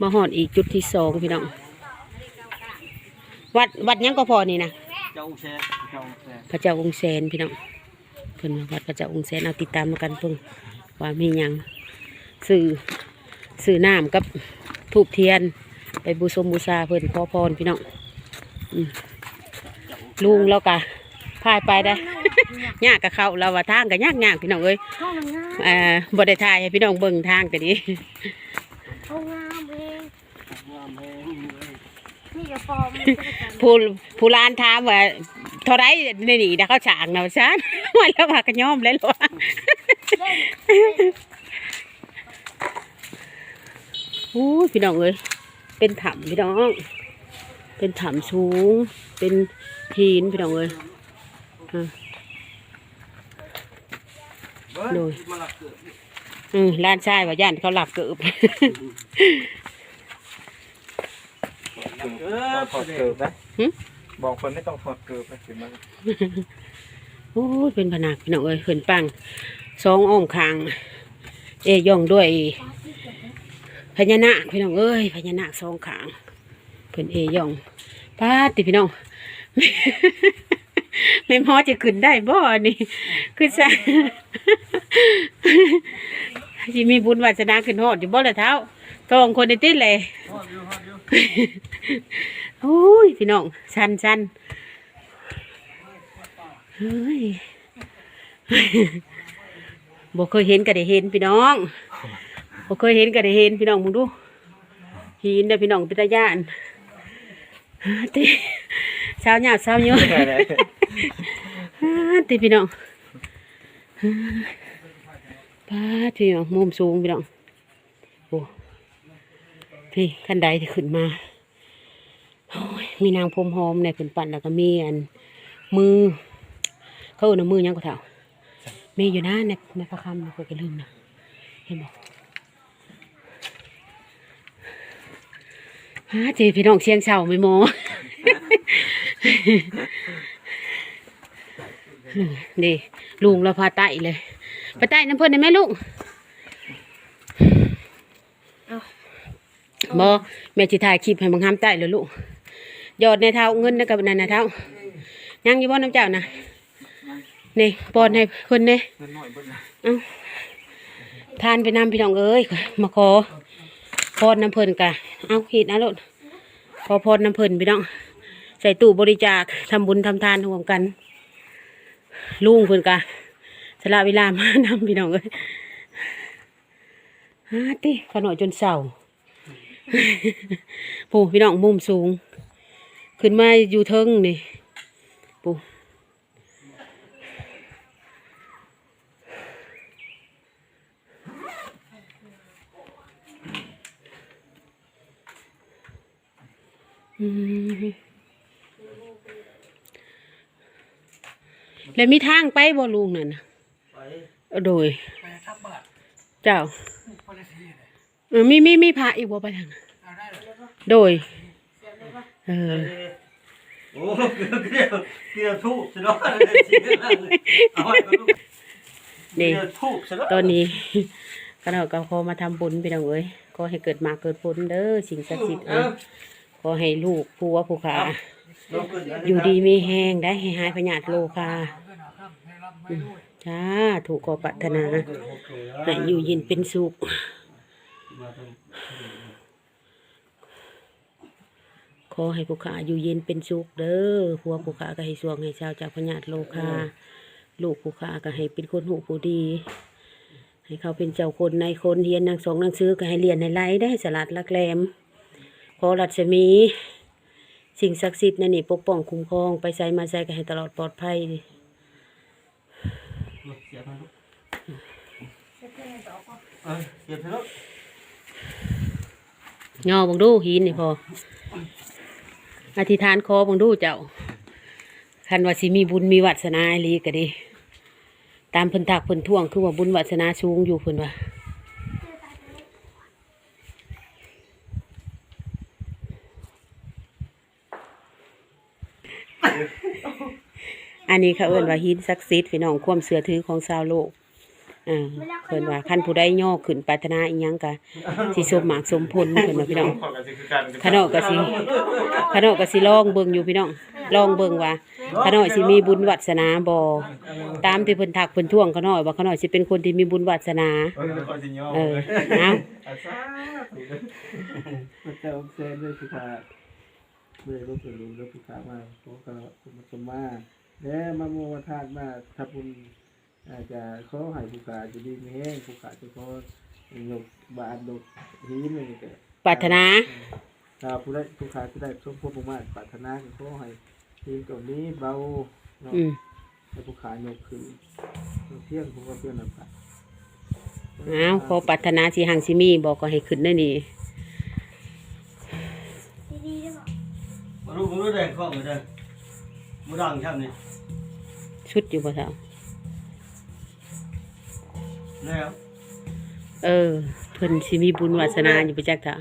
มาหอดอีกจุดที่สองพี่น้อง วัดวัดหยังก็พอนี่นะเจ้าแซ่เจ้าแซ่พระเจ้าองค์แสนพี่น้องเพิ่นว่าวัดพระเจ้าองค์แสนเอาติดตามมากันเพิ่งว่ามีหยังสื่อสื่อน้ำกับทูบเทียน ไปบูชมบูชาเพิ่นขอพรพี่น้องอืมลุงแล้วกะพายไปได้ยากกับเขาเราว่าทางกับยากยากพี่น้องเอ้ยห้องงามเอ่อบ่ได้ทายให้พี่น้องเบิ่งทางก็ดีห้องงามเอง งามแม่เลย นี่กระปอมมันจะได้กัน ผู้ผู้ร้านถามว่าเท่าไรในนี่นะเขาฉางนะว่าซันว่าแล้วว่าก็ยอมเลยหรอโอ้พี่น้องเอ้ยเป็นถ้ำพี่น้อง เป็นถ้ำสูง เป็นหินพี่น้องเอ้ยโดยมาลักเกิดอืมร้านชายว่าย่านเขาหลับเกิบ เอถอดเกิบนะหึ บอกคนไม่ต้องถอดเกิบนะสิมันโอ้ยเป็นผนักพี่น้องเอ้ยเขินปังสองอ้อมคาง เอย่องด้วยพญานาคพี่น้องเอ้ยพญานาคสองขางเพิ่นเอย่องป้าดติพี่น้องไม่พอจะขึ้นได้บ่นี่คือซะสิมีบุญวาสนาขึ้นฮอดอยู่บ่ละเท้า ทองคนในติดเลยฮอดอยู่ฮอดอยู่โอ้ยพี่น้องชันชันเฮ้ยบ่เคยเห็นก็ได้เห็นพี่น้องบ่เคยเห็นก็ได้เห็นพี่น้องมึงดูหินเด้อพี่น้องเป็นตาย่านฮาติสาวหยาบสาวเยอะฮาติพี่น้องฮาป้าดพี่น้องมุมสูงพี่น้องโอ้ พี่ขั้นใดที่ขึ้นมาโอ้ยมีนางพรมหอมในขึ้นปั่นแล้วก็มีอัน มือ เขาเอนมือยังก็เท่ามีอยู่นะในในพระคำนะคยก็ลืมนะเห็นบอกฮะเจพี่น้องเชียงเช่าไม่โมดีลุงเราพาไต่เลย ไปไต่น้ำเพิ่นได้ไหมลูก บอแม่จิถ่ายคลิปให้บังคับไต่เลยลูกหยอดในเท้าเงินนะกับนันนะเท้ายังอยู่บ่น้ำเจ้านะนี่ปอนให้คนเงินหน่อยเบิ่งนะทานไปนำพี่น้องเอ้ยมาขอพรน้ำเพลินกะเอาหิดนะลูกขอพรน้ำเพลินพี่น้องใส่ตู้บริจาคทำบุญทำทานร่วมกันลุงเพิ่นกะสละเวลามานำพี่น้องเอ้ยฮาติขน่อยจนเศร้า ปูพี่น้องมุมสูง ขึ้นมาอยู่เทิงนี่ปูอืมแล้วมีทางไปบ่ลุงนั่นน่ะไปเอาโดยไปทับบาทเจ้าไปเลยสิ เลยเออมีมีมีพระอีกบ่ไปทางนั้นเอาได้เลยโดย เออ โอ้เกือบเกือบเกือบทุกสิเนาะเอาไว้ก่อนลูกนี่เกือบทุกสิเนาะตอนนี้ก็เราก็ขอมาทำบุญไปน้องเอ้ยขอให้เกิดมาเกิดผลเด้อสิ่งศักดิ์สิทธิ์เอ้ยขอให้ลูกผู้ว่าผู้ขาลงขึ้นนนี้อยู่ดีมีแห้งได้ให้หายพญาธิโลคาอืมจ้าถูกขอปรารถนาให้อยู่เย็นเป็นสุข ขอให้ผู้ขาอยู่เย็นเป็นสุขเด้อผัวผู้ขาก็ให้สวงให้ชาวจากพญาธิโลคาลูกผู้ขาก็ให้เป็นคนหูผู้ดี ให้เขาเป็นเจ้าคนในคนเฮียนนางสองนางซื้อก็ให้เรียนให้ไล่ได้สลัดลักแรมขอรัศมี สิ่งศักดิ์สิทธิ์นั่นนี่ปกป้องคุ้มครองไปใส่มาใส่ก็ให้ตลอดปลอดภัยเสียบมันลูกเออเสียบมันลูก ย่อบังดูหินนี่พอ อธิษฐานคอบังดูเจ้า คันว่าสิมีบุญมีวัสนาอีหลีก็ดี ตามเพิ่นทักเพิ่นท่วงคือว่าบุญวัสนาสูงอยู่เพิ่นว่าอันนี้เขาเอิ้นว่าหินศักดิ์สิทธิ์พี่น้องความเสือถือของชาวโลก ออเพิ่นว่าคันผู้ใดย่อขึ้นปรารถนาอีหยังก็สิสมหมากสมผลเพิ่นว่าพี่น้องขอกันสิคือกันขะน้อยก็สิขะน้อยก็สิลองเบิ่งอยู่พี่น้องลองเบิ่งว่าขะน้อยสิมีบุญวาสนาบ่ตามที่เพิ่นทักเพิ่นท่วงขะน้อยว่าขะน้อยสิเป็นคนที่มีบุญวาสนา เออขอสิย่อเออเอาอาซาพระเจ้าเซนด้วยผู้ขาเมื่อรู้สึกรู้แล้วผู้ขามาโอ้ก็มาสมมาแล้วมาโมวทานมาทับบุญ อาจจะเขาใหายผู้ขาจะดีไม่แห้งผู้ขาจะเขาหยกบานดกหินอะไรก็ปรารถนาถ้าผู้ได้ผู้ขาจะได้สมพบมากปรารถนาเขาให้หินตัวนี้เบาเนาะอืมให้ผู้ขาหยกคือเที่ยงผมก็เพื่อนนะครับเอาขอปรารถนาสิหังสิมีบอกก็ให้ขึ้นได้นี่ดีๆด้วยบอกมาดูมาดูแดงข้อมาเด้อมาดังช่ำนี่ชุดอยู่บ่เท่า แล้วเออ เพิ่นสิมีบุญวาสนาอยู่ประจักษ์ค่ะ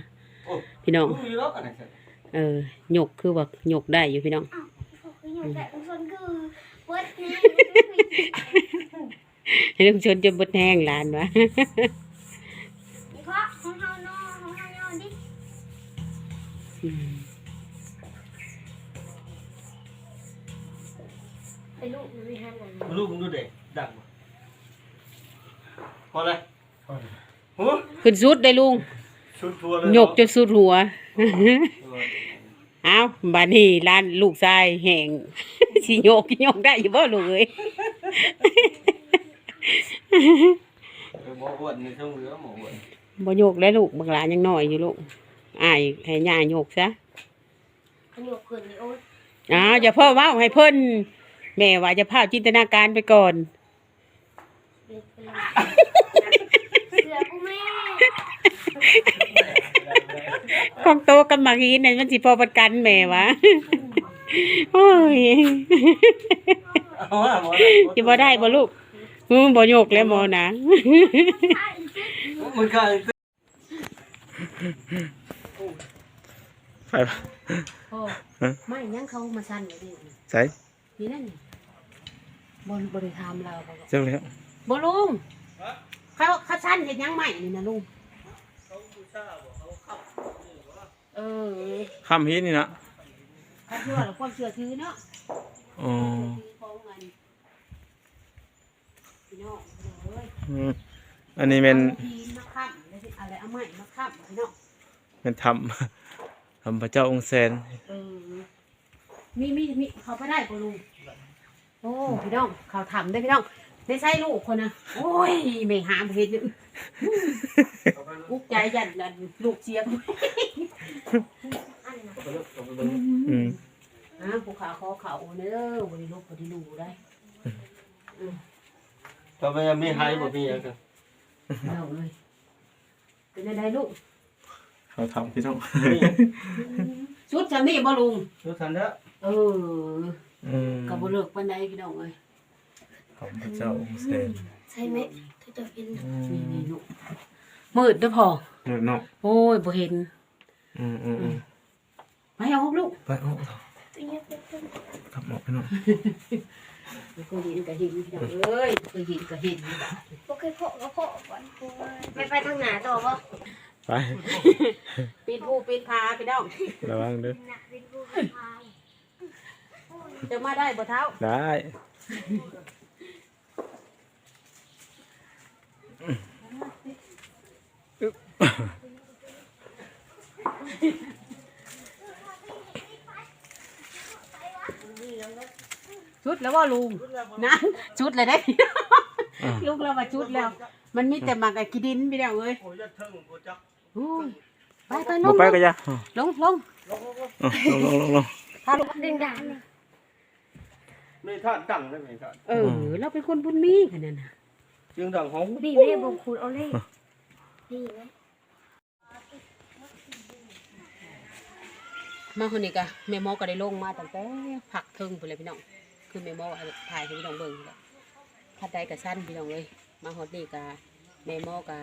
โอ้พี่น้อง มีล็อกอะไรกันเออหยกคือว่าหยกได้อยู่พี่น้องอ้าวเขาคืออย่างแต่อุศนคือเวิร์ดนี่ให้ลุงชนจนบดแห้งหลานวะ เพราะของเฮานอนของเฮานอนดิอืมไปลูกมันไม่ทันเลยมาดูมาดูแดงดัง พอเลยโอ้ขึ้นสุดได้ลุงชุดทัวร์เลยหยกจนสุดหัว เอาบาดนี้ร้านลูกชายแห่งสิโยกโยกได้อยู่บ่ลูกเอ้ยหมออ้วนในช่องเรือหมออ้วนบ่โยกแล้วลูกบางหลานยังน้อยอยู่ลูกอ้ายให้ย่าโยกซะขยกขึ้นนี่โอ๊ยอ้าวอย่าเพิ่มเว้าให้เพิ่นแม่ว่าจะพาจินตนาการไปก่อน เด็กเป็นไรเสือกูแม่ ของโตกับมาฮีนั่นมันสิพอประกันแม่วะโอ้ยเอาว่าหมอสิบ่ได้บ่ลูกอืมบ่โยกแล้วหมอนะมันก็ไปโอ้ไม่ยังเขามาสั่นเลยดิใส่นี่นั่นนี่บนบริธามเราบ่เจ้าแล้วบ่ลุงเขาเขาสั่นเห็นยังใหม่นี่นะลุง เออคำฮีนี่นะเขาเชื่อหรือความเชื่อถือเนาะอ๋อเชื่อถือของเงินพี่น้องเอ้ยอืมอันนี้เป็นอาทีมาค้ำแล้วสิอะไรเอาใหม่มาค้ำพี่น้องเป็นทำทำพระเจ้าองค์แสนเออมีมีมีเขาไปได้ปะลุงโอ้พี่น้องเขาทำได้พี่น้อง ได้ใช่ลูกคนนะโอ้ยไม่หามเห็นอยู่อุกใจยันนั่นลูกเสียงอันน่ะอืมอ่าผู้ขาคอเขาเน้อบริลูกบริลูได้ทำไมยังไม่หายบ่มีอะกันเอาเลยเป็นยังไงลูกเขาทำพี่น้องชุดจำนี่บ่ลุงชุดทันแล้วเอออืมกับบ่เลิกปานใดพี่น้องเอ้ย ของพระเจ้าองค์แสนใช่ไหมเธอจะกินอืนี่มนี่ลูกมืดเด้อพอเนาะเนาะโอ้ยบ่เห็นอืมอืมอืมไปเอาลูกไปเอาตัวเนี้ยเป็นต้นกลับหมอกพี่น้องก็เห็นก็เห็นพี่น้องเอ้ยก็เห็นก็เห็นโอเคโผล่ก็โผล่ก่อนกูไม่ไปทางไหนต่อวะไปปีนผู้ปีนพาพี่น้องระวังเด้อหนักเป็นผู้พายจะมาได้บ่เท้าได้ ชุดแล้วว่าลุงนะชุดเลยได้พี่น้องอะลูกเรามาชุดแล้ว มันมีแต่หมากไอ้กิดินพี่น้องเอ้ยโอ้ยจะเทิงโอ้จักโอ้ยไปไปลบ่งไปก็อย่าอ๋อลงลงอ๋อลงลงลงลงพาลงดึงด่านเลยไม่ท่าดังได้ไหมท่าเออเราเป็นคนบุญมีขนาดนั้นน่ะเสียงดังของดีไม่ได้บอกคุณเอาเลยดีไหมมาคนนี้ก็แม่หมอก็ได้ลงมาตั้งแต่ผักเทิงไปเลยพี่น้อง คือแม่หมอว่าถ่ายให้พี่น้องเบิ่งนี่แหละพัดใดกับสั้นพี่น้องเลย มาฮอดนี่ก็แม่หมอก็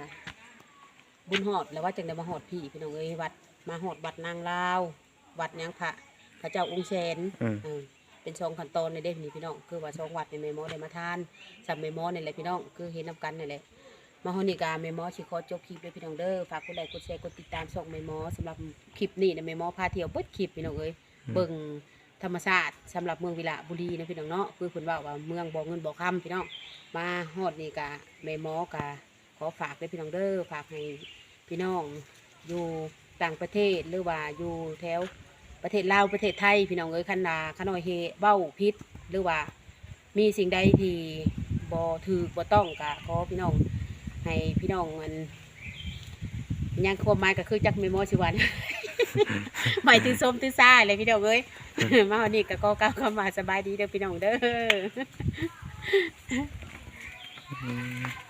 บุญฮอดแล้วว่าจังได้มาฮอดพี่พี่น้องเอ้ยวัด มาฮอดวัดนางลาว วัดหยังพระพระเจ้าองค์แสนอืม เออเป็นช่องขั้นตอนในเด้นี่พี่น้องคือว่าช่องวัดในแม่หมอได้มาทานสับแม่หมอนี่แหละพี่น้องคือเห็นนํกันนี่แหละมาฮอนิกาแม่หมอสิขอจบคลิปด้วยพี่น้องเด้อฝากกดไลค์กดแชร์กดติดตามช่องแม่หมอสำหรับคลิปนี้นะแม่หมอพาเที่ยวเบิดคลิปพี่น้องเอ้ยเบิ่งธรรมชาติสำหรับเมืองวิระบุรีนะพี่น้องเนาะคือเพิ่นว่าว่าเมืองบ่เงินบ่คำพี่น้องมาฮอดนี่กะแม่หมอกะขอฝากด้วยพี่น้องเด้อฝากให้พี่น้องอยู่ต่างประเทศหรือว่าอยู่แถว ประเทศลาวประเทศไทยพี่น้องเอ้ยคันนาขนอยเฮเบ้าพิษหรือว่า มีสิ่งใดที่บ่ถือบ่ต้องกะขอพี่น้องให้พี่น้องมันยังความหมายก็คือจักเมโมสิวันหมายถึงส้มถึงซ่าเลยพี่น้องเอ้ยมาวันนี้ก็ก็ก้าวเข้ามาสบายดีเด้อพี่น้องเด้ออืม